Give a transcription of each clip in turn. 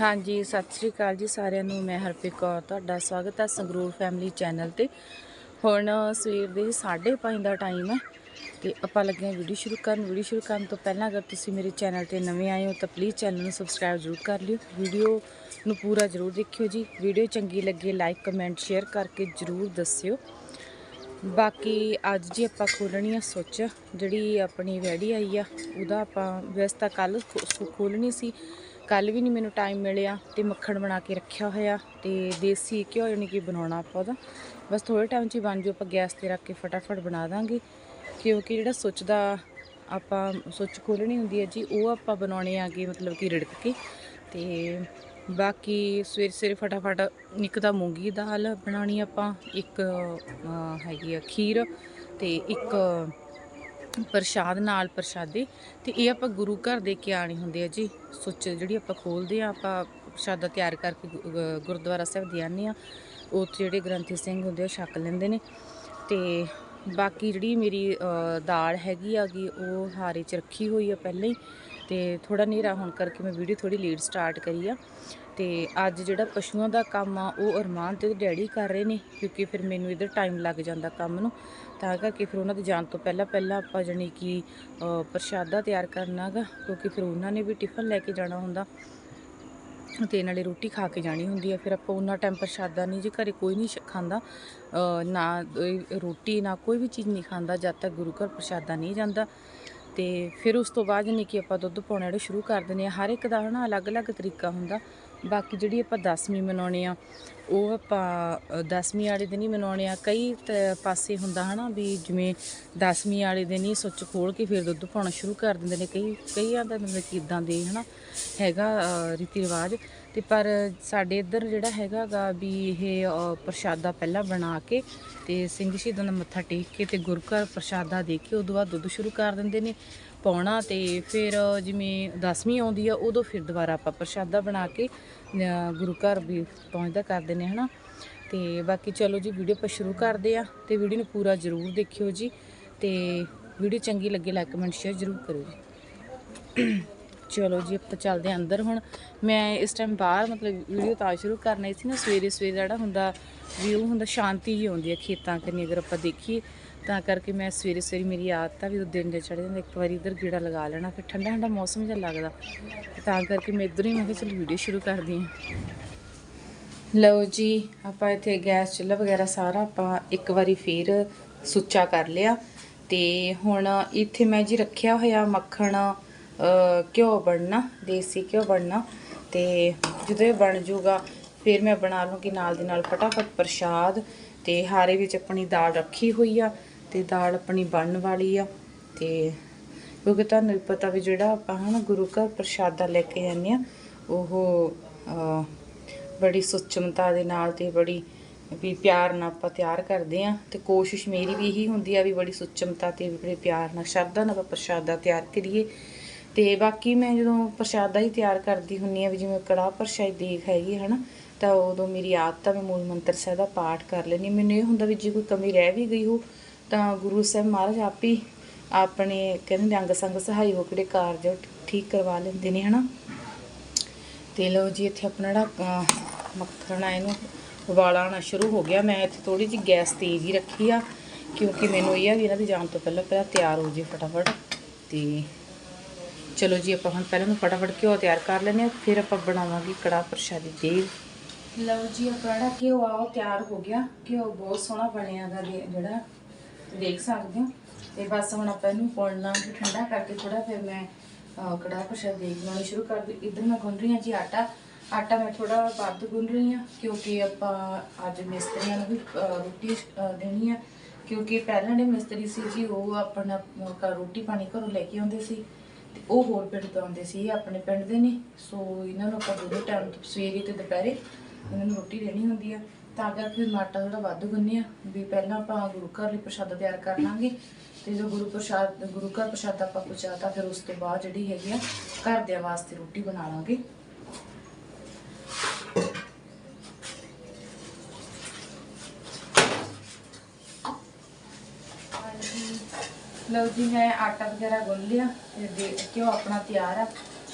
ਹਾਂਜੀ, ਸਤਿ ਸ੍ਰੀ ਅਕਾਲ ਜੀ ਸਾਰਿਆਂ ਨੂੰ। ਮੈਂ ਹਰਪ੍ਰੀਤ ਕੌਰ, ਤੁਹਾਡਾ ਸਵਾਗਤ ਹੈ ਸੰਗਰੂਰ ਫੈਮਿਲੀ ਚੈਨਲ ਤੇ। ਹੁਣ ਸਵੇਰ ਦੇ 5:30 ਦਾ ਟਾਈਮ ਹੈ ਤੇ ਆਪਾਂ ਲੱਗੇ ਹਾਂ ਵੀਡੀਓ ਸ਼ੁਰੂ ਕਰਨ। ਵੀਡੀਓ ਸ਼ੁਰੂ ਕਰਨ ਤੋਂ ਪਹਿਲਾਂ ਅਗਰ ਤੁਸੀਂ ਮੇਰੇ ਚੈਨਲ ਤੇ ਨਵੇਂ ਆਏ ਹੋ ਤਾਂ ਪਲੀਜ਼ ਚੈਨਲ ਨੂੰ ਸਬਸਕ੍ਰਾਈਬ ਜ਼ਰੂਰ ਕਰ ਲਿਓ। ਵੀਡੀਓ ਨੂੰ ਪੂਰਾ ਜ਼ਰੂਰ ਦੇਖਿਓ ਜੀ। ਵੀਡੀਓ ਚੰਗੀ ਲੱਗੇ ਲਾਈਕ ਕਮੈਂਟ ਸ਼ੇਅਰ ਕਰਕੇ ਜ਼ਰੂਰ ਦੱਸਿਓ। ਬਾਕੀ ਅੱਜ ਜੀ ਆਪਾਂ ਖੋਲਣੀ ਆ ਸੁੱਚ ਜਿਹੜੀ ਆਪਣੀ ਵੈੜੀ ਆਈ ਆ, ਉਹਦਾ ਆਪਾਂ, ਵੈਸੇ ਤਾਂ ਕੱਲ ਖੋਲਣੀ ਸੀ। ਕੱਲ ਵੀ ਨਹੀਂ ਮੈਨੂੰ ਟਾਈਮ ਮਿਲਿਆ ਤੇ ਮੱਖਣ ਬਣਾ ਕੇ ਰੱਖਿਆ ਹੋਇਆ ਤੇ ਦੇਸੀ ਘਿਓ ਯਾਨੀ ਕਿ ਬਣਾਉਣਾ ਆਪਾਂ ਉਹਦਾ। ਬਸ ਥੋੜੇ ਟਾਈਮ 'ਚ ਹੀ ਬਣ ਜੂ ਆਪਾਂ ਗੈਸ ਤੇ ਰੱਖ ਕੇ ਫਟਾਫਟ ਬਣਾ ਦਾਂਗੇ। ਕਿਉਂਕਿ ਜਿਹੜਾ ਸੁੱਚ ਦਾ ਆਪਾਂ, ਸੁੱਚ ਖੋਲਣੀ ਹੁੰਦੀ ਹੈ ਜੀ, ਉਹ ਆਪਾਂ ਬਣਾਉਣੇ ਆਗੇ ਮਤਲਬ ਕਿ ਰਿੜਕ ਕੇ। ਤੇ ਬਾਕੀ ਸਵੇਰੇ ਸਵੇਰੇ ਫਟਾਫਟ ਇੱਕ ਤਾਂ ਮੂੰਗੀ ਦਾਲ ਬਣਾਉਣੀ ਆਪਾਂ, ਇੱਕ ਹੈਗੀ ਆ ਖੀਰ ਤੇ ਇੱਕ ਪ੍ਰਸ਼ਾਦ, ਨਾਲ ਪ੍ਰਸ਼ਾਦੇ, ਤੇ ਇਹ ਆਪਾਂ ਗੁਰੂ ਘਰ ਦੇ ਕੇ ਆਣੀ ਹੁੰਦੇ ਆ ਜੀ। ਸੁੱਚ ਜਿਹੜੀ ਆਪਾਂ ਖੋਲਦੇ ਆ, ਆਪਾਂ ਪ੍ਰਸ਼ਾਦਾ ਤਿਆਰ ਕਰਕੇ ਗੁਰਦੁਆਰਾ ਸਾਹਿਬ ਦੇ ਆਨੇ ਆ। ਉੱਥੇ ਜਿਹੜੇ ਗ੍ਰੰਥੀ ਸਿੰਘ ਹੁੰਦੇ ਆ, ਉਹ ਛਕ ਲੈਂਦੇ ਨੇ। ਤੇ ਬਾਕੀ ਜਿਹੜੀ ਮੇਰੀ ਦਾਲ ਹੈਗੀ ਆਗੀ, ਉਹ ਹਾਰੇ ਚ ਰੱਖੀ ਹੋਈ ਆ ਪਹਿਲਾਂ ਹੀ। ਤੇ ਥੋੜਾ ਹਨੇਰਾ ਹੋਣ ਕਰਕੇ ਮੈਂ ਵੀਡੀਓ ਥੋੜੀ ਲੇਟ ਸਟਾਰਟ ਕਰੀ ਆ। ਤੇ ਅੱਜ ਜਿਹੜਾ ਪਸ਼ੂਆਂ ਦਾ ਕੰਮ ਆ, ਉਹ ਅਰਮਾਨ ਤੇ ਡੈਡੀ ਕਰ ਰਹੇ ਨੇ, ਕਿਉਂਕਿ ਫਿਰ ਮੈਨੂੰ ਇਧਰ ਟਾਈਮ ਲੱਗ ਜਾਂਦਾ ਕੰਮ ਨੂੰ। ਤਾਂ ਕਰਕੇ ਫਿਰ ਉਹਨਾਂ ਦੇ ਜਾਣ ਤੋਂ ਪਹਿਲਾਂ ਪਹਿਲਾਂ ਆਪਾਂ ਜਾਣੀ ਕਿ ਪ੍ਰਸ਼ਾਦਾ ਤਿਆਰ ਕਰਨਾਗਾ ਕਿਉਂਕਿ ਫਿਰ ਉਹਨਾਂ ਨੇ ਵੀ ਟਿਫਨ ਲੈ ਕੇ ਜਾਣਾ ਹੁੰਦਾ। ਤੇ ਨਾਲੇ ਰੋਟੀ ਖਾ ਕੇ ਜਾਣੀ ਹੁੰਦੀ ਆ, ਫਿਰ ਆਪਾਂ ਉਹਨਾਂ ਟਾਈਮ ਪ੍ਰਸ਼ਾਦਾ ਨਹੀਂ ਜੇ ਘਰੇ ਕੋਈ ਨਹੀਂ ਸ਼- ਖਾਂਦਾ ਨਾ ਰੋਟੀ, ਨਾ ਕੋਈ ਵੀ ਚੀਜ਼ ਨਹੀਂ ਖਾਂਦਾ, ਜਦ ਤੱਕ ਗੁਰੂ ਘਰ ਪ੍ਰਸ਼ਾਦਾ ਨਹੀਂ ਜਾਂਦਾ। ਤੇ ਫਿਰ ਉਸ ਤੋਂ ਬਾਅਦ ਜਾਣੀ ਕਿ ਆਪਾਂ ਦੁੱਧ ਪਾਉਣਾ ਜਿਹੜਾ ਸ਼ੁਰੂ ਕਰ ਦਿੰਦੇ ਆ, ਹਰ ਇੱਕ ਦਾ ਹਨਾ ਅਲੱਗ-ਅਲੱਗ ਤਰੀਕਾ ਹੁੰਦਾ। ਬਾਕੀ ਜਿਹੜੀ ਆਪਾਂ ਦਸਵੀਂ ਮਨਾਉਣੇ ਆ ਉਹ ਆਪਾਂ ਅ, ਦਸਵੀਂ ਵਾਲੇ ਦਿਨ ਹੀ ਮਨਾਉਣੇ ਆ। ਕਈ ਤ- ਪਾਸੇ ਹੁੰਦਾ ਹਨਾ ਵੀ ਜਿਵੇਂ ਦਸਵੀਂ ਵਾਲੇ ਦਿਨ ਹੀ ਸੁੱਚ ਖੋਲ ਕੇ ਫਿਰ ਦੁੱਧ ਪਾਉਣਾ ਸ਼ੁਰੂ ਕਰ ਦਿੰਦੇ ਨੇ। ਕਈ ਕਈਆਂ ਦਾ ਮਤਲਬ ਕਿ ਇਦਾਂ ਦੇ ਹਨਾ ਹੈਗਾ ਰੀਤੀ ਰਿਵਾਜ। ਤੇ ਪਰ ਸਾਡੇ ਇੱਧਰ ਜਿਹੜਾ ਹੈਗਾ ਗਾ ਵੀ ਇਹ ਪ੍ਰਸ਼ਾਦਾ ਪਹਿਲਾਂ ਬਣਾ ਕੇ ਤੇ ਸਿੰਘ ਸ਼ਹੀਦਾਂ ਦਾ ਮੱਥਾ ਟੇਕ ਕੇ ਤੇ ਗੁਰੂ ਘਰ ਪ੍ਰਸ਼ਾਦਾ ਦੇ ਕੇ ਉਦੋਂ ਬਾਅਦ ਦੁੱਧ ਸ਼ੁਰੂ ਕਰ ਦਿੰਦੇ ਨੇ। ਪਾਉਣਾ ਤੇ ਫਿਰ ਜਿਵੇਂ ਦਸਵੀਂ ਆਉਂਦੀ ਆ, ਉਦੋਂ ਫਿਰ ਦੁਬਾਰਾ ਆਪਾਂ ਪ੍ਰਸ਼ਾਦਾ ਬਣਾ ਕੇ ਗੁਰੂ ਘਰ ਵੀ ਪਹੁੰਚਦਾ ਕਰਦੇ ਨੇ ਹਨਾ? ਤੇ ਬਾਕੀ ਚਲੋ ਜੀ, ਵੀਡੀਓ ਆਪਾਂ ਸ਼ੁਰੂ ਕਰਦੇ ਆ ਤੇ ਵੀਡੀਓ ਨੂੰ ਪੂਰਾ ਜ਼ਰੂਰ ਦੇਖਿਓ ਜੀ ਤੇ ਵੀਡੀਓ ਚੰਗੀ ਲੱਗੇ ਲਾਈਕ ਕਮੈਂਟ ਸ਼ੇਅਰ ਜ਼ਰੂਰ ਕਰਿਓ ਜੀ। ਚਲੋ ਜੀ, ਆਪਾਂ ਚੱਲਦੇ ਹਾਂ ਅੰਦਰ ਹੁਣ। ਮੈਂ ਇਸ ਟਾਈਮ ਬਾਹਰ, ਮਤਲਬ ਵੀਡੀਓ ਤਾਂ ਸ਼ੁਰੂ ਕਰਨਾ ਸੀ ਨਾ ਸਵੇਰੇ ਸਵੇਰੇ ਜਿਹੜਾ ਹੁੰਦਾ ਵਿਊ ਹੁੰਦਾ ਸ਼ਾਂਤੀ ਹੀ ਆਉਂਦੀ ਹੈ ਖੇਤਾਂ ਕੰਨੀ ਅਗਰ ਆਪਾਂ ਦੇਖੀਏ। ਤਾਂ ਕਰਕੇ ਮੈਂ ਸਵੇਰੇ ਸਵੇਰੇ ਮੇਰੀ ਆਦਤ ਆ ਵੀ ਉਹ ਦਿਨ ਦੇ ਚੜ੍ਹ ਜਾਂਦਾ, ਇੱਕ ਵਾਰੀ ਇਧਰ ਗੇੜਾ ਲਗਾ ਲੈਣਾ, ਫਿਰ ਠੰਡਾ ਠੰਡਾ ਮੌਸਮ ਜਿਹਾ ਲੱਗਦਾ। ਤਾਂ ਕਰਕੇ ਮੈਂ ਇੱਧਰ ਹੀ ਮੈਂ ਕਿਹਾ ਚਲੋ ਵੀਡੀਓ ਸ਼ੁਰੂ ਕਰਦੀ ਹਾਂ। ਲਓ ਜੀ, ਆਪਾਂ ਇੱਥੇ ਗੈਸ, ਚੁੱਲ੍ਹਾ ਵਗੈਰਾ ਸਾਰਾ ਆਪਾਂ ਇੱਕ ਵਾਰੀ ਫੇਰ ਸੁੱਚਾ ਕਰ ਲਿਆ। ਤੇ ਹੁਣ ਇੱਥੇ ਮੈਂ ਜੀ ਰੱਖਿਆ ਹੋਇਆ ਮੱਖਣ ਘਿਓ ਬਣਨਾ, ਦੇਸੀ ਘਿਓ ਬਣਨਾ। ਤੇ ਜਦੋਂ ਇਹ ਬਣ ਜਾਊਗਾ, ਫਿਰ ਮੈਂ ਬਣਾ ਲੂੰਗੀ ਨਾਲ ਦੀ ਨਾਲ ਫਟਾਫਟ ਪ੍ਰਸ਼ਾਦ। ਤੇ ਹਾਰੇ ਵਿੱਚ ਆਪਣੀ ਦਾਲ ਰੱਖੀ ਹੋਈ ਆ। ਤੇ ਦਾਲ ਆਪਣੀ ਬਣਨ ਵਾਲੀ ਆ। ਤੇ ਕਿਉਂਕਿ ਤੁਹਾਨੂੰ ਪਤਾ ਵੀ ਜਿਹੜਾ ਆਪਾਂ ਹਨਾ ਗੁਰੂ ਘਰ ਪ੍ਰਸ਼ਾਦਾ ਲੈ ਕੇ ਜਾਂਦੇ ਆ, ਉਹ ਬੜੀ ਸੁਚਮਤਾ ਦੇ ਨਾਲ ਤੇ ਬੜੀ ਵੀ ਪਿਆਰ ਨਾਲ ਆਪਾਂ ਤਿਆਰ ਕਰਦੇ ਆ। ਤੇ ਕੋਸ਼ਿਸ਼ ਮੇਰੀ ਵੀ ਇਹੀ ਹੁੰਦੀ ਆ ਵੀ ਬੜੀ ਸੁਚਮਤਾ ਤੇ ਬੜੇ ਪਿਆਰ ਨਾਲ, ਸ਼ਰਧਾ ਨਾਲ ਆਪਾਂ ਪ੍ਰਸ਼ਾਦਾ ਤਿਆਰ ਕਰੀਏ। ਤੇ ਬਾਕੀ ਮੈਂ ਜਦੋਂ ਪ੍ਰਸ਼ਾਦਾ ਹੀ ਤਿਆਰ ਕਰਦੀ ਹੁੰਨੀ ਆ ਵੀ ਜਿਵੇਂ ਕੜਾਹ ਪ੍ਰਸ਼ਾਦ ਦੇਖ ਹੈਗੀ ਹਨਾ, ਤਾਂ ਉਦੋਂ ਮੇਰੀ ਆਦਤ ਆ ਮੈਂ ਮੂਲ ਮੰਤਰ ਸਾਹਿਬ ਦਾ ਪਾਠ ਕਰ ਲੈਣੀ ਮੈਨੂੰ ਇਹ ਹੁੰਦਾ ਵੀ ਜੇ ਕੋਈ ਕਮੀ ਰਹਿ ਵੀ ਗਈ ਹੋ ਤਾਂ ਗੁਰੂ ਸਾਹਿਬ ਮਹਾਰਾਜ ਆਪ ਹੀ ਆਪਣੇ ਕਹਿੰਦੇ ਅੰਗ ਸੰਗ ਸਹਾਈ ਹੋ ਕਿਹੜੇ ਕਾਰਜ ਠੀਕ ਕਰਵਾ ਲੈਂਦੇ ਨੇ, ਹਨਾ? ਤੇ ਲਓ ਜੀ, ਇੱਥੇ ਆਪਣਾ ਜਿਹੜਾ ਮੱਖਣ ਆ, ਇਹਨੂੰ ਉਬਾਲਾ ਸ਼ੁਰੂ ਹੋ ਗਿਆ। ਮੈਂ ਇੱਥੇ ਥੋੜੀ ਜਿਹੀ ਗੈਸ ਤੇਜ਼ ਹੀ ਰੱਖੀ ਆ, ਕਿਉਂਕਿ ਮੈਨੂੰ ਇਹ ਆ ਵੀ ਇਹਨਾਂ ਦੇ ਜਾਣ ਤੋਂ ਪਹਿਲਾਂ ਪਹਿਲਾਂ ਤਿਆਰ ਹੋ ਜੇ ਫਟਾਫਟ। ਤੇ ਚਲੋ ਜੀ, ਆਪਾਂ ਹੁਣ ਪਹਿਲਾਂ ਨੂੰ ਫਟਾਫਟ ਘਿਓ ਤਿਆਰ ਕਰ ਲੈਂਦੇ ਆ ਫਿਰ ਆਪਾਂ ਬਣਾਵਾਂਗੇ ਕੜਾਹ ਪ੍ਰਸ਼ਾਦੀ ਦੇ ਲਓ ਜੀ, ਆਪਣਾ ਜਿਹੜਾ ਘਿਓ ਆ, ਉਹ ਤਿਆਰ ਹੋ ਗਿਆ। ਘਿਓ ਬਹੁਤ ਸੋਹਣਾ ਬਣਿਆ ਦਾ ਜਿਹੜਾ ਦੇਖ ਸਕਦੇ ਹੋ। ਤੇ ਬਸ ਹੁਣ ਆਪਾਂ ਇਹਨੂੰ ਪੁਣ ਲਾਂਗੇ ਠੰਡਾ ਕਰਕੇ ਥੋੜਾ ਫਿਰ ਮੈਂ ਕੜਾਹ ਪ੍ਰਸ਼ਾਦ ਦੇਖ ਲਾਉਣੀ ਸ਼ੁਰੂ ਕਰ ਦਿੱਤੀ ਇੱਧਰ ਮੈਂ ਗੁੰਨ ਰਹੀ ਹਾਂ ਜੀ ਆਟਾ। ਆਟਾ ਮੈਂ ਥੋੜਾ ਵੱਧ ਗੁੰਨ ਰਹੀ ਹਾਂ, ਕਿਉਂਕਿ ਆਪਾਂ ਅੱਜ ਮਿਸਤਰੀਆਂ ਨੂੰ ਵੀ ਰੋਟੀ ਦੇਣੀ ਆ। ਕਿਉਂਕਿ ਪਹਿਲਾਂ ਜਿਹੜੇ ਮਿਸਤਰੀ ਸੀ ਜੀ, ਉਹ ਆਪਣਾ ਰੋਟੀ ਪਾਣੀ ਘਰੋਂ ਲੈ ਕੇ ਆਉਂਦੇ ਸੀ। ਤੇ ਉਹ ਹੋਰ ਪਿੰਡ ਤੋਂ ਆਉਂਦੇ ਸੀ ਆਪਣੇ ਪਿੰਡ ਦੇ ਨੇ। ਸੋ ਇਹਨਾਂ ਨੂੰ ਆਪਾਂ ਦੋਵੇਂ ਟਾਈਮ ਸਵੇਰੇ ਤੇ ਦੁਪਹਿਰੇ ਇਹਨਾਂ ਨੂੰ ਰੋਟੀ ਦੇਣੀ ਹੁੰਦੀ ਆ। ਤਾਂ ਕਰਕੇ ਮੈਂ ਆਟਾ ਥੋੜਾ ਵੱਧ ਗੁੰਨਿਆ ਆ, ਵੀ ਪਹਿਲਾਂ ਆਪਾਂ ਗੁਰੂ ਘਰ ਲਈ ਪ੍ਰਸ਼ਾਦਾ ਤਿਆਰ ਕਰ ਲਾਂਗੇ ਤੇ ਜੋ ਗੁਰੂ ਪ੍ਰਸ਼ਾਦ, ਗੁਰੂ ਘਰ ਪ੍ਰਸ਼ਾਦਾ ਆਪਾਂ ਪਹੁੰਚਾਤਾ ਫਿਰ ਉਸ ਤੋਂ ਬਾਅਦ ਜਿਹੜੀ ਹੈਗੀ ਆ, ਘਰਦਿਆਂ ਵਾਸਤੇ ਰੋਟੀ ਬਣਾ ਲਾਂਗੇ। ਲਓ ਜੀ, ਮੈਂ ਆਟਾ ਵਗੈਰਾ ਗੁੰਨ ਲਿਆ ਤੇ ਦੇ ਘਿਓ ਆਪਣਾ ਤਿਆਰ ਆ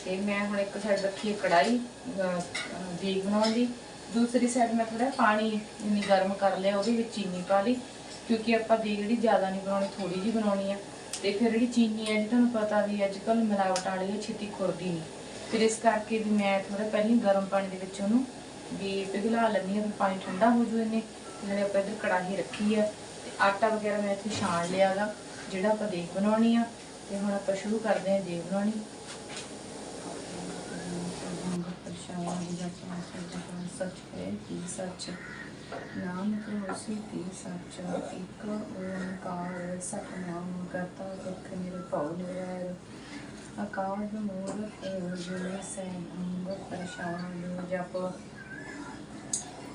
ਤੇ ਮੈਂ ਹੁਣ ਇੱਕ ਸਾਈਡ ਰੱਖੀ ਹੈ ਕੜਾਈ ਦੇਗ ਬਣਾਉਣ ਦੀ। ਦੂਸਰੀ ਸਾਈਡ ਮੈਂ ਥੋੜਾ ਪਾਣੀ ਇੰਨੀ ਗਰਮ ਕਰ ਲਿਆ, ਉਹਦੇ ਵਿੱਚ ਚੀਨੀ ਪਾ ਲਈ, ਕਿਉਂਕਿ ਆਪਾਂ ਦੇ ਜਿਹੜੀ ਜ਼ਿਆਦਾ ਨਹੀਂ ਬਣਾਉਣੀ ਥੋੜੀ ਜਿਹੀ ਬਣਾਉਣੀ ਆ। ਤੇ ਫਿਰ ਜਿਹੜੀ ਚੀਨੀ ਹੈ ਜੀ ਤੁਹਾਨੂੰ ਪਤਾ ਵੀ ਅੱਜ ਕੱਲ ਮਿਲਾਵਟ ਵਾਲੀ ਹੈ ਛੇਤੀ ਖੁਰਦੀ ਨਹੀਂ। ਫਿਰ ਇਸ ਕਰਕੇ ਵੀ ਮੈਂ ਥੋੜਾ ਪਹਿਲਾਂ ਗਰਮ ਪਾਣੀ ਦੇ ਵਿੱਚ ਉਹਨੂੰ ਵੀ ਪਿਘਲਾ ਲੈਂਦੀ ਹਾਂ, ਵੀ ਪਾਣੀ ਠੰਡਾ ਹੋ ਜੂ ਇਹਨੇ ਤੇ ਨਾਲੇ ਆਪਾਂ ਇੱਧਰ ਕੜਾਹੀ ਰੱਖੀ ਆ, ਤੇ ਆਟਾ ਵਗੈਰਾ ਮੈਂ ਇੱਥੇ ਛਾਣ ਲਿਆਗਾ ਜਿਹੜਾ ਆਪਾਂ ਦੇਗ ਬਣਾਉਣੀ ਆ, ਤੇ ਹੁਣ ਆਪਾਂ ਸ਼ੁਰੂ ਕਰਦੇ ਹਾਂ ਦੇਗ ਬਣਾਉਣੀ। ਸੱਚ ਹੈ ਕੀ ਸੱਚ? ਨਾਮ ਪ੍ਰੋਸੀ ਕੀ ਸੱਚ? ਇੱਕ ਓੰਕਾਰ ਸਤਨਾਮ ਕਰਤਾ ਪੁਰਖ ਨਿਰਭਉ ਨਿਰਵੈਰ। ਅਕਾਲ ਮੂਰਤ ਅਜੂਨੀ ਸੈਭੰ ਪਰਸ਼ਾਨ। ਜਪ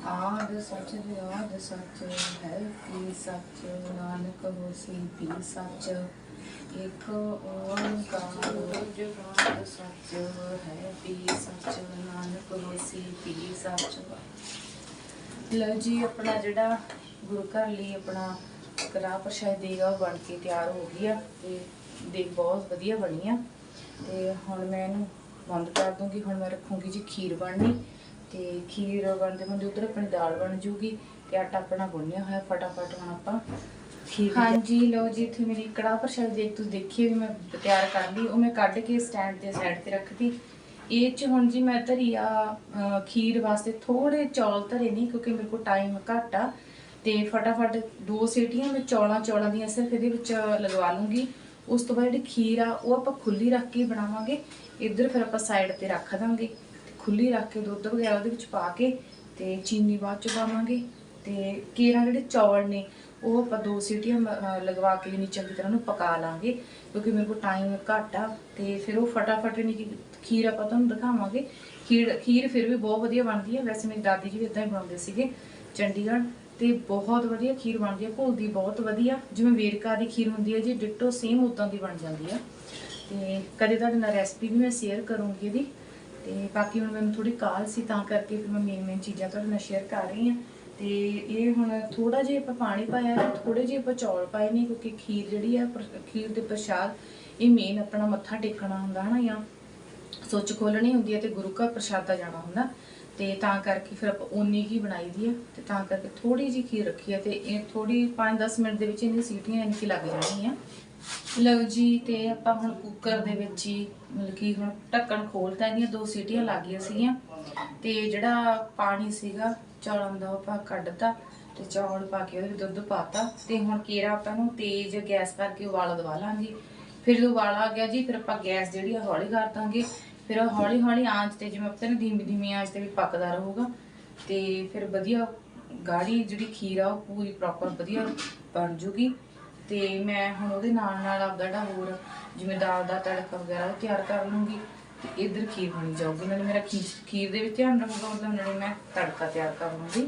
ਆਦ ਸੱਚ ਆਦ ਸੱਚ ਹੈ, ਕੀ ਸੱਚ? ਨਾਨਕ ਹੋਸੀ ਪੀ ਸੱਚ? ਇਕ ਓੰਕਾਰ ਜੁਗਾਦ ਸੱਚ ਹੈ ਪੀ ਸੱਚ ਨਾਨਕ ਹੋਸੀ ਪੀ ਸੱਚ ਲਓ ਜੀ, ਆਪਣਾ ਜਿਹੜਾ ਗੁਰੂ ਘਰ ਲਈ ਆਪਣਾ ਕੜਾ ਪ੍ਰਸ਼ਾਦ ਦੇਗਾ ਬਣ ਕੇ ਤਿਆਰ ਹੋ ਗਈ ਆ ਤੇ ਦੇ ਬਹੁਤ ਵਧੀਆ ਬਣੀ ਆ। ਤੇ ਹੁਣ ਮੈਂ ਇਹਨੂੰ ਬੰਦ ਕਰ ਦੂੰਗੀ, ਹੁਣ ਮੈਂ ਰੱਖੂੰਗੀ ਜੀ ਖੀਰ ਬਣਨੀ। ਤੇ ਖੀਰ ਬਣਦੇ ਬੰਦੇ ਉਧਰ ਆਪਣੀ ਦਾਲ ਬਣ ਜੂਗੀ ਤੇ ਆਟਾ ਆਪਣਾ ਗੁੰਨਿਆ ਹੋਇਆ, ਫਟਾਫਟ ਹੁਣ ਆਪਾਂ ਖੀਰ ਹਾਂਜੀ, ਲਓ ਜੀ, ਇੱਥੇ ਮੇਰੀ ਕੜਾਹ ਪ੍ਰਸ਼ਾਦ ਦੇਖ ਤੁਸੀਂ ਦੇਖੀ ਵੀ ਮੈਂ ਤਿਆਰ ਕਰ ਲਈ, ਉਹ ਮੈਂ ਕੱਢ ਕੇ ਸਟੈਂਡ ਦੇ ਸਾਈਡ ਤੇ ਰੱਖਤੀ। ਇਹ ਚ ਹੁਣ ਜੀ ਮੈਂ ਧਰੀ ਆ ਖੀਰ ਵਾਸਤੇ ਥੋੜੇ ਚੌਲ ਧਰੇ ਨਹੀਂ, ਕਿਉਂਕਿ ਮੇਰੇ ਕੋਲ ਟਾਈਮ ਘੱਟ ਆ। ਤੇ ਫਟਾਫਟ ਦੋ ਸੀਟੀਆਂ, ਮੈਂ ਚੌਲਾਂ ਚੌਲਾਂ ਦੀਆਂ ਸਿਰਫ ਇਹਦੇ ਵਿੱਚ ਲਗਵਾ ਲੂੰਗੀ। ਉਸ ਤੋਂ ਬਾਅਦ ਜਿਹੜੀ ਖੀਰ ਆ, ਉਹ ਆਪਾਂ ਖੁੱਲੀ ਰੱਖ ਕੇ ਬਣਾਵਾਂਗੇ। ਇੱਧਰ ਫਿਰ ਆਪਾਂ ਸਾਈਡ ਤੇ ਰੱਖ ਦਾਂਗੇ। ਤੇ ਖੁੱਲੀ ਰੱਖ ਕੇ ਦੁੱਧ ਵਗੈਰਾ ਉਹਦੇ ਵਿੱਚ ਪਾ ਕੇ ਤੇ ਚੀਨੀ ਬਾਅਦ ਚ ਪਾਵਾਂਗੇ। ਤੇ ਕੇਰਾਂ ਜਿਹੜੇ ਚੌਲ ਨੇ ਉਹ ਆਪਾਂ ਦੋ ਸੀਟੀਆਂ ਮ- ਲਗਵਾ ਕੇ ਨਹੀਂ ਚੰਗੀ ਤਰ੍ਹਾਂ ਉਹਨੂੰ ਪਕਾ ਲਾਂਗੇ, ਕਿਉਂਕਿ ਮੇਰੇ ਕੋਲ ਟਾਈਮ ਘੱਟ ਆ, ਤੇ ਫਿਰ ਉਹ ਫਟਾਫਟ ਨਹੀਂ ਖੀਰ ਆਪਾਂ ਤੁਹਾਨੂੰ ਦਿਖਾਵਾਂਗੇ। ਖੀਰ ਖੀਰ ਫਿਰ ਵੀ ਬਹੁਤ ਵਧੀਆ ਬਣਦੀ ਹੈ ਵੈਸੇ ਮੇਰੀ ਦਾਦੀ ਜੀ ਵੀ ਇਦਾਂ ਹੀ ਬਣਾਉਂਦੇ ਸੀਗੇ, ਚੰਡੀਗੜ੍ਹ, ਤੇ ਬਹੁਤ ਵਧੀਆ ਖੀਰ ਬਣਦੀ ਹੈ ਘੁਲਦੀ ਬਹੁਤ ਵਧੀਆ, ਜਿਵੇਂ ਵੇਰਕਾ ਦੀ ਖੀਰ ਹੁੰਦੀ ਹੈ ਜੀ, ਡਿਟੋ ਸੇਮ ਉਦਾਂ ਦੀ ਬਣ ਜਾਂਦੀ ਆ। ਤੇ ਕਦੇ ਤੁਹਾਡੇ ਨਾਲ ਰੈਸਪੀ ਵੀ ਮੈਂ ਸ਼ੇਅਰ ਕਰੂੰਗੀ ਇਹਦੀ, ਤੇ ਬਾਕੀ ਹੁਣ ਮੈਨੂੰ ਥੋੜੀ ਕਾਲ ਸੀ, ਤਾਂ ਕਰਕੇ ਫਿਰ ਮੈਂ ਮੇਨ ਮੇਨ ਚੀਜ਼ਾਂ ਤੁਹਾਡੇ ਨਾਲ ਸ਼ੇਅਰ ਕਰ ਰਹੀ ਹਾਂ ਤੇ ਇਹ ਹੁਣ ਥੋੜਾ ਜਿਹਾ ਆਪਾਂ ਪਾਣੀ ਪਾਇਆ ਹੈ ਥੋੜੇ ਜਿਹੇ ਆਪਾਂ ਚੌਲ ਪਾਏ ਨੇ ਕਿਉਂਕਿ ਖੀਰ ਜਿਹੜੀ ਆ ਪ੍ਰ- ਖੀਰ ਦੇ ਪ੍ਰਸ਼ਾਦ, ਇਹ ਮੇਨ ਆਪਣਾ ਮੱਥਾ ਟੇਕਣਾ ਹੁੰਦਾ ਹਨਾ ਜਾਂ ਸੁੱਚ ਖੋਲਣੀ ਹੁੰਦੀ ਹੈ ਤੇ ਗੁਰੂ ਘਰ ਪ੍ਰਸ਼ਾਦਾ ਜਾਣਾ ਹੁੰਦਾ। ਤੇ ਤਾਂ ਕਰਕੇ ਫਿਰ ਆਪਾਂ ਉਨੀ ਹੀ ਬਣਾਈ ਦੀ ਆ ਤੇ ਤਾਂ ਕਰਕੇ ਥੋੜੀ ਜਿਹੀ ਖੀਰ ਰੱਖੀ ਆ ਤੇ ਇਹ ਥੋੜੀ 5-10 ਮਿੰਟ ਦੇ ਵਿੱਚ ਇਹਨੀ ਸੀਟੀਆਂ ਇਨਕੀ ਲੱਗ ਜਾਣਗੀਆਂ। ਲਓ ਜੀ ਤੇ ਆਪਾਂ ਹੁਣ ਕੁੱਕਰ ਦੇ ਵਿੱਚ ਹੀ ਮਤਲਬ ਕਿ ਹੁਣ ਢੱਕਣ ਖੋਲਤਾ ਇਹਦੀਆਂ ਦੋ ਸੀਟੀਆਂ ਲੱਗ ਗਈਆਂ ਸੀਗੀਆਂ ਤੇ ਜਿਹੜਾ ਪਾਣੀ ਸੀਗਾ ਚੌਲਾਂ ਦਾ ਉਹ ਆਪਾਂ ਕੱਢਤਾ ਤੇ ਚੌਲ ਪਾ ਕੇ ਉਹਦੇ ਵਿੱਚ ਦੁੱਧ ਪਾਤਾ ਤੇ ਹੁਣ ਕੇਰਾ ਆਪਾਂ ਨੂੰ ਤੇਜ਼ ਗੈਸ ਕਰਕੇ ਉਬਾਲਾ ਦਵਾ ਲਾਂਗੇ। ਫਿਰ ਜਦੋਂ ਉਬਾਲਾ ਆ ਗਿਆ ਜੀ, ਫਿਰ ਆਪਾਂ ਗੈਸ ਜਿਹੜੀ ਆ ਹੌਲੀ ਕਰ ਦਾਂਗੇ। ਫਿਰ ਉਹ ਹੌਲੀ ਹੌਲੀ ਆਂਚ ਤੇ ਜਿਵੇਂ ਆਪਾਂ ਨੇ ਧੀਮੀ ਧੀਮੀ ਆਂਚ ਤੇ ਵੀ ਪੱਕਦਾ ਰਹੂਗਾ ਤੇ ਫਿਰ ਵਧੀਆ ਗਾੜੀ ਜਿਹੜੀ ਖੀਰ ਆ ਉਹ ਪੂਰੀ ਪ੍ਰੋਪਰ ਵਧੀਆ ਬਣ ਜੂਗੀ। ਤੇ ਮੈਂ ਹੁਣ ਉਹਦੇ ਨਾਲ ਨਾਲ ਆਪਦਾ ਜਿਹੜਾ ਹੋਰ ਜਿਵੇਂ ਦਾਲ ਦਾ ਤੜਕਾ ਵਗੈਰਾ ਤਿਆਰ ਕਰ ਲੂੰਗੀ। ਤੇ ਇਧਰ ਖੀਰ ਬਣੀ ਜਾਊਗੀ, ਨਾਲੇ ਮੇਰਾ ਖੀਰ ਖੀਰ ਦੇ ਵਿੱਚ ਧਿਆਨ ਰਹੂਗਾ ਮਤਲਬ ਨਾਲੇ ਮੈਂ ਤੜਕਾ ਤਿਆਰ ਕਰੂੰਗੀ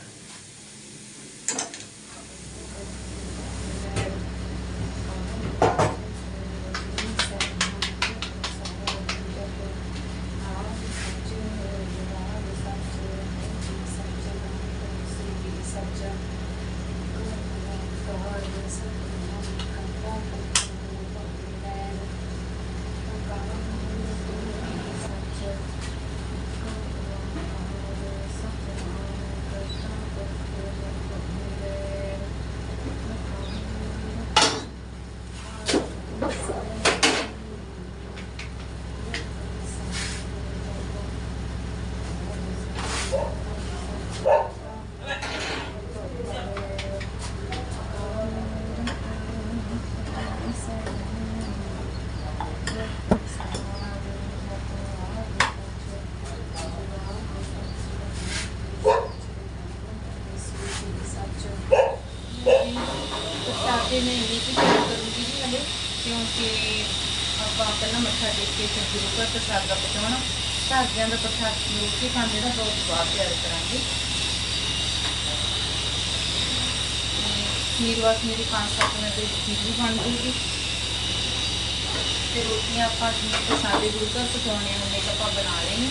Nossa. नहीं नहीं कुछ करूँगी नहीं ਕਿਉਂਕਿ ਆਪਾਂ ਪਹਿਲਾਂ ਮੱਥਾ ਟੇਕ ਕੇ ਫਿਰ ਗੁਰੂ ਘਰ ਪ੍ਰਸਾਦ ਦਾ ਪਹੁੰਚਾਉਣਾ ਘਰਦਿਆਂ ਦਾ ਪ੍ਰਸਾਦ ਲੋਕ ਕੇ ਖਾਂਦੇ ਦਾ ਬਹੁਤ ਬਾਅਦ ਤਿਆਰ ਕਰਾਂਗੇ। ਖੀਰ ਵਾਸ ਮੇਰੀ 5-7 ਮਿੰਟ ਦੇ ਖੀਰ ਵੀ ਬਣ ਜੂਗੀ। ਤੇ ਰੋਟੀਆਂ ਆਪਾਂ ਜਿਵੇਂ ਕਿ ਸਾਡੇ ਗੁਰੂ ਘਰ ਪਹੁੰਚਾਉਣੇ ਹੁੰਦੇ ਆਪਾਂ ਬਣਾ ਲਈਆਂ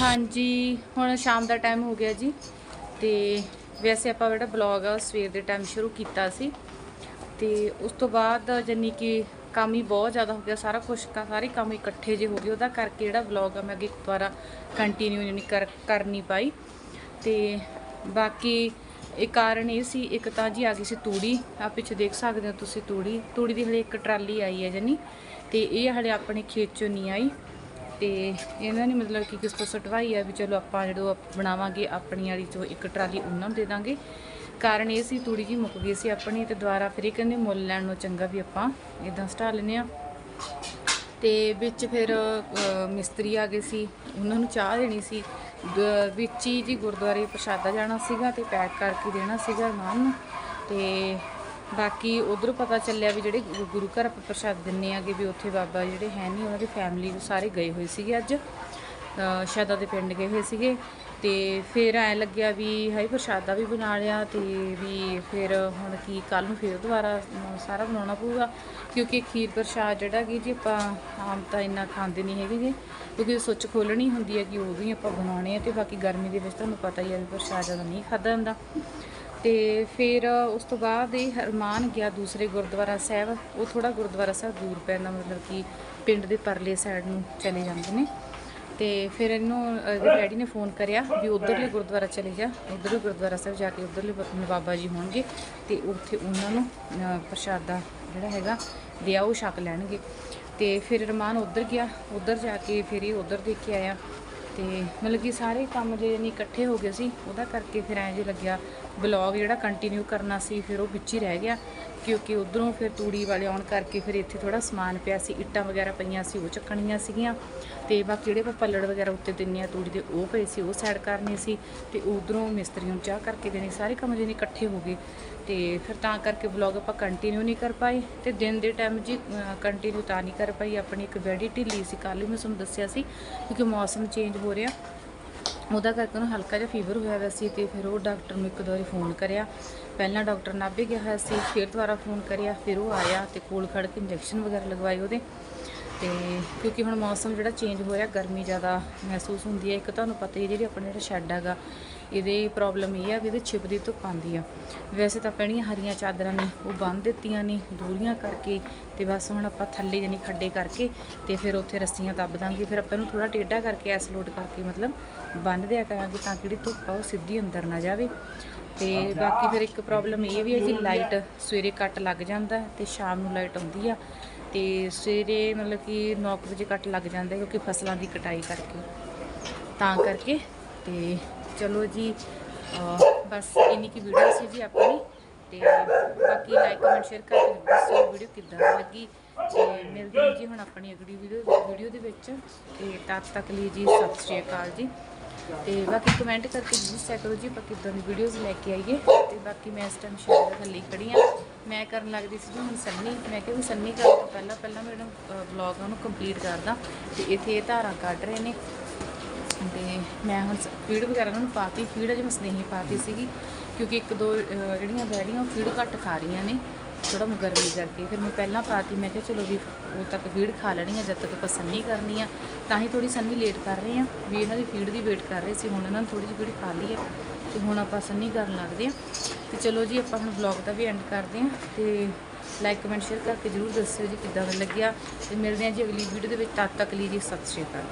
ਹਾਂਜੀ, ਹੁਣ ਸ਼ਾਮ ਦਾ ਟਾਈਮ ਹੋ ਗਿਆ ਜੀ ਤੇ ਵੈਸੇ ਆਪਾਂ ਜਿਹੜਾ ਬਲੌਗ ਆ, ਉਹ ਸਵੇਰ ਦੇ ਟਾਈਮ ਸ਼ੁਰੂ ਕੀਤਾ ਸੀ ਤੇ ਉਸ ਤੋਂ ਬਾਅਦ ਜਾਨੀ ਕਿ ਕੰਮ ਹੀ ਬਹੁਤ ਜ਼ਿਆਦਾ ਹੋ ਗਿਆ, ਸਾਰਾ ਕੁਝ ਸਾਰੇ ਕੰਮ ਇਕੱਠੇ ਜੇ ਹੋ ਗਏ, ਉਹਦਾ ਕਰਕੇ ਜਿਹੜਾ ਬਲੌਗ ਆ, ਮੈਂ ਅੱਗੇ ਦੁਬਾਰਾ ਕੰਟੀਨਿਊ ਨਹੀਂ ਕਰ ਕਰ ਨਹੀਂ ਪਾਈ ਤੇ ਬਾਕੀ ਇਹ ਕਾਰਨ ਇਹ ਸੀ, ਇੱਕ ਤਾਂ ਜੀ ਆ ਗਈ ਸੀ ਤੂੜੀ ਆ ਪਿੱਛੇ ਦੇਖ ਸਕਦੇ ਹੋ ਤੁਸੀਂ ਤੂੜੀ ਤੂੜੀ ਦੀ ਹਲੇ ਇੱਕ ਟਰਾਲੀ ਆਈ ਹੈ ਜਾਨੀ ਤੇ ਇਹ ਹਲੇ ਆਪਣੇ ਖੇਤ ਚੋਂ ਨਹੀਂ ਆਈ। ਤੇ ਇਹਨਾਂ ਨੇ ਮਤਲਬ ਕਿ ਕਿਸ ਤੋਂ ਸਟਵਾਈ ਆ ਵੀ ਚਲੋ ਆਪਾਂ ਜਦੋਂ ਆਪ- ਬਣਾਵਾਂਗੇ, ਆਪਣੀ ਵਾਲੀ ਚੋਂ ਇੱਕ ਟਰਾਲੀ ਉਹਨਾਂ ਨੂੰ ਦੇ ਦਾਂਗੇ। ਕਾਰਨ ਇਹ ਸੀ ਤੂੜੀ ਜੀ ਮੁੱਕ ਗਈ ਸੀ ਆਪਣੀ ਤੇ ਦੁਬਾਰਾ ਫਿਰ ਇਹ ਕਹਿੰਦੇ ਮੁੱਲ ਲੈਣ ਨੂੰ ਚੰਗਾ ਵੀ ਆਪਾਂ ਇਦਾਂ ਸਟਾ ਲੈਨੇ ਆ ਤੇ ਵਿੱਚ ਫਿਰ ਮਿਸਤਰੀ ਆ ਗਏ ਸੀ, ਉਹਨਾਂ ਨੂੰ ਚਾਹ ਦੇਣੀ ਸੀ। ਵਿੱਚ ਹੀ ਜੀ ਗੁਰਦੁਆਰੇ ਪ੍ਰਸ਼ਾਦਾ ਜਾਣਾ ਸੀਗਾ ਤੇ ਪੈਕ ਕਰਕੇ ਦੇਣਾ ਸੀਗਾ ਮਾਨ ਨੂੰ। ਤੇ ਬਾਕੀ ਉਧਰ ਪਤਾ ਚੱਲਿਆ ਵੀ ਜਿਹੜੇ ਗੁਰੂ ਘਰ ਆਪਾਂ ਪ੍ਰਸ਼ਾਦ ਦਿੰਨੇ ਆਗੇ ਵੀ ਉੱਥੇ ਬਾਬਾ ਜਿਹੜੇ ਹੈ ਨਹੀਂ ਉਹਨਾਂ ਦੀ ਫੈਮਿਲੀ ਸਾਰੇ ਗਏ ਹੋਏ ਸੀਗੇ ਅੱਜ। ਅ, ਦੇ ਪਿੰਡ ਗਏ ਹੋਏ ਸੀਗੇ। ਤੇ ਫਿਰ ਐ ਲੱਗਿਆ ਵੀ ਹਾਈ ਪ੍ਰਸ਼ਾਦਾ ਵੀ ਬਣਾ ਲਿਆ ਤੇ ਵੀ ਫਿਰ ਹੁਣ ਕੀ ਕੱਲ ਨੂੰ ਫਿਰ ਦੁਬਾਰਾ ਸਾਰਾ ਬਣਾਉਣਾ ਪਊਗਾ। ਕਿਉਂਕਿ ਖੀਰ ਪ੍ਰਸ਼ਾਦ ਜਿਹੜਾ ਕਿ ਜੀ ਆਪਾਂ ਆਮ ਤਾਂ ਇੰਨਾ ਖਾਂਦੇ ਨਹੀਂ ਹੈਗੇ ਜੀ ਕਿਉਂਕਿ ਸੁੱਚ ਖੋਲਣੀ ਹੁੰਦੀ ਹੈ ਕਿ ਉਦੋਂ ਹੀ ਆਪਾਂ ਬਣਾਉਣੇ ਆ ਤੇ ਬਾਕੀ ਗਰਮੀ ਦੇ ਵਿੱਚ ਤੁਹਾਨੂੰ ਪਤਾ ਹੀ ਹੈ ਵੀ ਪ੍ਰਸ਼ਾਦ ਜ਼ਿਆਦਾ ਨਹੀਂ ਖਾਦਾ ਹੁੰਦਾ ਤੇ ਫਿਰ ਉਸ ਤੋਂ ਬਾਅਦ ਇਹ ਹਰਮਾਨ ਗਿਆ ਦੂਸਰੇ ਗੁਰਦੁਆਰਾ ਸਾਹਿਬ। ਉਹ ਥੋੜਾ ਗੁਰਦੁਆਰਾ ਸਾਹਿਬ ਦੂਰ ਪੈਂਦਾ, ਮਤਲਬ ਕਿ ਪਿੰਡ ਦੇ ਪਰਲੇ ਸਾਈਡ ਨੂੰ ਚਲੇ ਜਾਂਦੇ ਨੇ। ਤੇ ਫਿਰ ਇਹਨੂੰ ਇਹਦੇ ਡੈਡੀ ਨੇ ਫੋਨ ਕਰਿਆ ਵੀ ਉਧਰਲੇ ਗੁਰਦੁਆਰਾ ਚਲੇ ਜਾ। ਉਧਰਲੇ ਗੁਰਦੁਆਰਾ ਸਾਹਿਬ ਜਾ ਕੇ ਉਧਰਲੇ ਬਾਬਾ ਜੀ ਹੋਣਗੇ ਤੇ ਉੱਥੇ ਉਹਨਾਂ ਨੂੰ ਪ੍ਰਸ਼ਾਦਾ ਜਿਹੜਾ ਹੈਗਾ ਦਿਆ ਉਹ ਛਕ ਲੈਣਗੇ। ਤੇ ਫਿਰ ਰਮਾਨ ਉਧਰ ਗਿਆ। ਉਧਰ ਜਾ ਕੇ ਫਿਰ ਇਹ ਉਧਰ ਦੇਖ ਕੇ ਆਇਆ। ਤੇ ਮਤਲਬ ਕਿ ਸਾਰੇ ਕੰਮ ਜੇ ਨਹੀਂ ਇਕੱਠੇ ਹੋ ਗਏ ਸੀ, ਉਹਦਾ ਕਰਕੇ ਫਿਰ ਐਂ ਜੇ ਲੱਗਿਆ ਬਲੌਗ ਜਿਹੜਾ ਕੰਟੀਨਿਊ ਕਰਨਾ ਸੀ, ਫਿਰ ਉਹ ਵਿੱਚ ਹੀ ਰਹਿ ਗਿਆ। ਕਿਉਂਕਿ ਉਧਰੋਂ ਫਿਰ ਤੂੜੀ ਵਾਲੇ ਆਉਣ ਕਰਕੇ ਫਿਰ ਇੱਥੇ ਥੋੜਾ ਸਮਾਨ ਪਿਆ ਸੀ, ਇੱਟਾਂ ਵਗੈਰਾ ਪਈਆਂ ਸੀ, ਉਹ ਚੱਕਣੀਆਂ ਸੀਗੀਆਂ। ਤੇ ਬਾਕੀ ਜਿਹੜੇ ਆਪਾਂ ਪੱਲੜ ਵਗੈਰਾ ਉੱਤੇ ਦਿੰਨੇ ਆ ਤੂੜੀ ਦੇ, ਉਹ ਪਏ ਸੀ, ਉਹ ਸਾਈਡ ਕਰਨੇ ਸੀ। ਤੇ ਉਧਰੋਂ ਮਿਸਤਰੀ ਨੂੰ ਚਾਹ ਕਰਕੇ ਦੇਣੀ, ਸਾਰੇ ਕੰਮ ਜਿਹਨੇ ਇਕੱਠੇ ਹੋ ਗਏ। ਤੇ ਫਿਰ ਤਾਂ ਕਰਕੇ ਵਲੌਗ ਆਪਾਂ ਕੰਟੀਨਿਊ ਨਹੀਂ ਕਰ ਪਾਏ। ਤੇ ਦਿਨ ਦੇ ਟਾਈਮ ਜੀ ਕੰਟੀਨਿਊ ਤਾਂ ਨਹੀਂ ਕਰ ਪਾਈ। ਆਪਣੀ ਇੱਕ ਬੈਡੀ ਢਿੱਲੀ ਸੀ, ਕੱਲ੍ਹ ਹੀ ਮੈਂ ਤੁਹਾਨੂੰ ਦੱਸਿਆ ਸੀ, ਕਿਉਂਕਿ ਮੌਸਮ ਚੇਂਜ ਹੋ ਰਿਹਾ। ਉਹਦਾ ਕਰਕੇ ਉਹਨੂੰ ਹਲਕਾ ਜਿਹਾ ਫੀਵਰ ਹੋਇਆ ਹੋਇਆ ਸੀ ਤੇ ਫਿਰ ਉਹ ਡਾਕਟਰ ਨੂੰ ਇੱਕ ਦੋ ਵਾਰੀ ਫੋਨ ਕਰਿਆ। ਪਹਿਲਾਂ ਡਾਕਟਰ ਨਾਭੇ ਗਿਆ ਹੋਇਆ ਸੀ, ਫਿਰ ਦੁਬਾਰਾ ਫੋਨ ਕਰਿਆ, ਫਿਰ ਉਹ ਆਇਆ ਤੇ ਕੋਲ ਖੜ ਕੇ ਇੰਜੈਕਸ਼ਨ ਵਗੈਰਾ ਲਗਵਾਏ ਉਹਦੇ। ਤੇ ਕਿਉਂਕਿ ਹੁਣ ਮੌਸਮ ਜਿਹੜਾ ਚੇਂਜ ਹੋ ਰਿਹਾ, ਗਰਮੀ ਜ਼ਿਆਦਾ ਮਹਿਸੂਸ ਹੁੰਦੀ ਹੈ। ਇੱਕ ਤੁਹਾਨੂੰ ਪਤਾ ਹੀ ਹੈ, ਜਿਹੜੀ ਆਪਣਾ ਜਿਹੜਾ ਸ਼ੈੱਡ ਹੈਗਾ, ਇਹਦੇ ਪ੍ਰੋਬਲਮ ਇਹ ਆ ਵੀ ਇਹਦੇ ਛਿਪਦੀ ਧੁੱਪ ਆਉਂਦੀ ਆ। ਵੈਸੇ ਤਾਂ ਪਹਿਣੀਆਂ ਹਰੀਆਂ ਚਾਦਰਾਂ ਨੇ, ਉਹ ਬੰਨ ਦਿੱਤੀਆਂ ਨੇ ਦੂਰੀਆਂ ਕਰਕੇ ਤੇ ਬਸ ਹੁਣ ਆਪਾਂ ਥੱਲੇ ਜਾਨੀ ਖੱਡੇ ਕਰਕੇ ਤੇ ਫਿਰ ਉੱਥੇ ਰੱਸੀਆਂ ਦੱਬ ਦਾਂਗੇ। ਫਿਰ ਆਪਾਂ ਇਹਨੂੰ ਥੋੜਾ ਟੇਢਾ ਕਰਕੇ ਐਸਲੋਟ ਕਰਕੇ ਮਤਲਬ ਬੰਨ ਦਿਆ ਕਰਾਂਗੇ ਤਾਂ ਕਿ ਜਿਹੜੀ ਧੁੱਪ ਆ ਉਹ ਸਿੱਧੀ ਅੰਦਰ ਨਾ ਜਾਵੇ। ਤੇ ਬਾਕੀ ਫਿਰ ਇੱਕ ਪ੍ਰੋਬਲਮ ਇਹ ਵੀ ਹੈ ਜੀ ਲਾਈਟ ਸਵੇਰੇ ਕੱਟ ਲੱਗ ਜਾਂਦਾ ਹੈ ਤੇ ਸ਼ਾਮ ਨੂੰ ਲਾਈਟ ਆਉਂਦੀ ਆ ਤੇ ਸਵੇਰੇ ਮਤਲਬ ਕਿ 9 ਵਜੇ ਕੱਟ ਲੱਗ ਜਾਂਦਾ ਕਿਉਂਕਿ ਫਸਲਾਂ ਦੀ ਕਟਾਈ ਕਰਕੇ। ਤਾਂ ਕਰਕੇ ਤੇ ਚਲੋ ਜੀ ਬਸ ਇੰਨੀ ਕੀ ਵੀਡੀਓ ਸੀ ਜੀ ਆਪਣੀ ਤੇ ਬਾਕੀ ਲਾਈਕ ਕਮੈਂਟ ਸ਼ੇਅਰ ਕਰਕੇ ਦੱਸੋ ਵੀਡੀਓ ਕਿੱਦਾਂ ਦੀ ਲੱਗੀ। ਤੇ ਮਿਲਦੇ ਹਾਂ ਜੀ ਹੁਣ ਆਪਣੀ ਅਗਲੀ ਵੀਡੀਓ ਵੀਡੀਓ ਦੇ ਵਿੱਚ। ਤੇ ਤਦ ਤੱਕ ਲਈ ਜੀ, ਸਤਿ ਸ਼੍ਰੀ ਅਕਾਲ ਜੀ। ਤੇ ਬਾਕੀ ਕਮੈਂਟ ਕਰਕੇ ਜੀ ਦੱਸਿਆ ਕਰੋ ਜੀ ਆਪਾਂ ਕਿੱਦਾਂ ਦੀ ਵੀਡੀਓਜ਼ ਲੈ ਕੇ ਆਈਏ। ਤੇ ਬਾਕੀ ਮੈਂ ਇਸ ਟਾਈਮ ਸ਼ਹਿਰ ਥੱਲੇ ਖੜੀ ਆ ਮੈਂ ਕਰਨ ਲੱਗਦੀ ਸੀ ਜੀ ਹੁਣ ਸੰਨੀ, ਮੈਂ ਕਿਹਾ ਵੀ ਸੰਨੀ ਕਰਨ ਤੋਂ ਪਹਿਲਾਂ ਪਹਿਲਾਂ ਮੈਂ ਜਿਹੜਾ ਵਲੌਗ ਆ ਉਹਨੂੰ ਕੰਪਲੀਟ ਕਰਦਾ। ਤੇ ਇੱਥੇ ਇਹ ਧਾਰਾਂ ਕੱਢ ਰਹੇ ਨੇ। ਤੇ ਮੈਂ ਹੁਣ ਸ- ਫੀਡ ਵਗੈਰਾ ਉਹਨਾਂ ਨੂੰ ਪਾਤੀ। ਫੀਡ ਅਜੇ ਮਸ ਨਹੀਂ ਪਾਤੀ ਸੀਗੀ। ਕਿਉਂਕਿ ਇੱਕ ਦੋ ਜਿਹੜੀਆਂ ਬੈੜੀਆਂ ਉਹ ਫੀਡ ਘੱਟ ਖਾ ਰਹੀਆਂ ਨੇ। ਥੋੜਾ ਗਰਮੀ ਕਰਕੇ ਫਿਰ ਮੈਂ ਪਹਿਲਾਂ ਪਾਤੀ, ਮੈਂ ਕਿਹਾ ਚਲੋ ਵੀ ਉਹ ਤੱਕ ਫੀਡ ਖਾ ਲੈਣੀ ਆ, ਜਦ ਤੱਕ ਆਪਾਂ ਨਹੀਂ ਕਰਨੀ ਆ, ਤਾਂ ਹੀ ਥੋੜੀ ਸੰਨੀ ਲੇਟ ਕਰ ਰਹੇ ਆ, ਵੀ ਇਹਨਾਂ ਦੀ ਫੀਡ ਦੀ ਵੇਟ ਕਰ ਰਹੇ ਸੀ, ਹੁਣ ਇਹਨਾਂ ਨੂੰ ਥੋੜੀ ਜਿਹੀ ਫੀਡ ਖਾ ਲਈ ਆ, ਤੇ ਹੁਣ ਆਪਾਂ ਸੰਨੀ ਕਰਨ ਲੱਗਦੇ ਆ। ਤੇ ਚਲੋ ਜੀ, ਆਪਾਂ ਹੁਣ ਵਲੌਗ ਦਾ ਵੀ ਐਂਡ ਕਰਦੇ ਆ, ਤੇ ਲਾਈਕ ਕਮੈਂਟ ਸ਼ੇਅਰ ਕਰਕੇ ਜਰੂਰ ਦੱਸਿਓ ਜੀ ਕਿੱਦਾਂ ਦਾ ਲੱਗਿਆ, ਤੇ ਮਿਲਦੇ ਆ ਜੀ ਅਗਲੀ ਵੀਡੀਓ ਦੇ ਵਿੱਚ, ਤਦ ਤੱਕ ਲਈ ਜੀ, ਸਤਿ ਸ਼੍ਰੀ ਅਕਾਲ।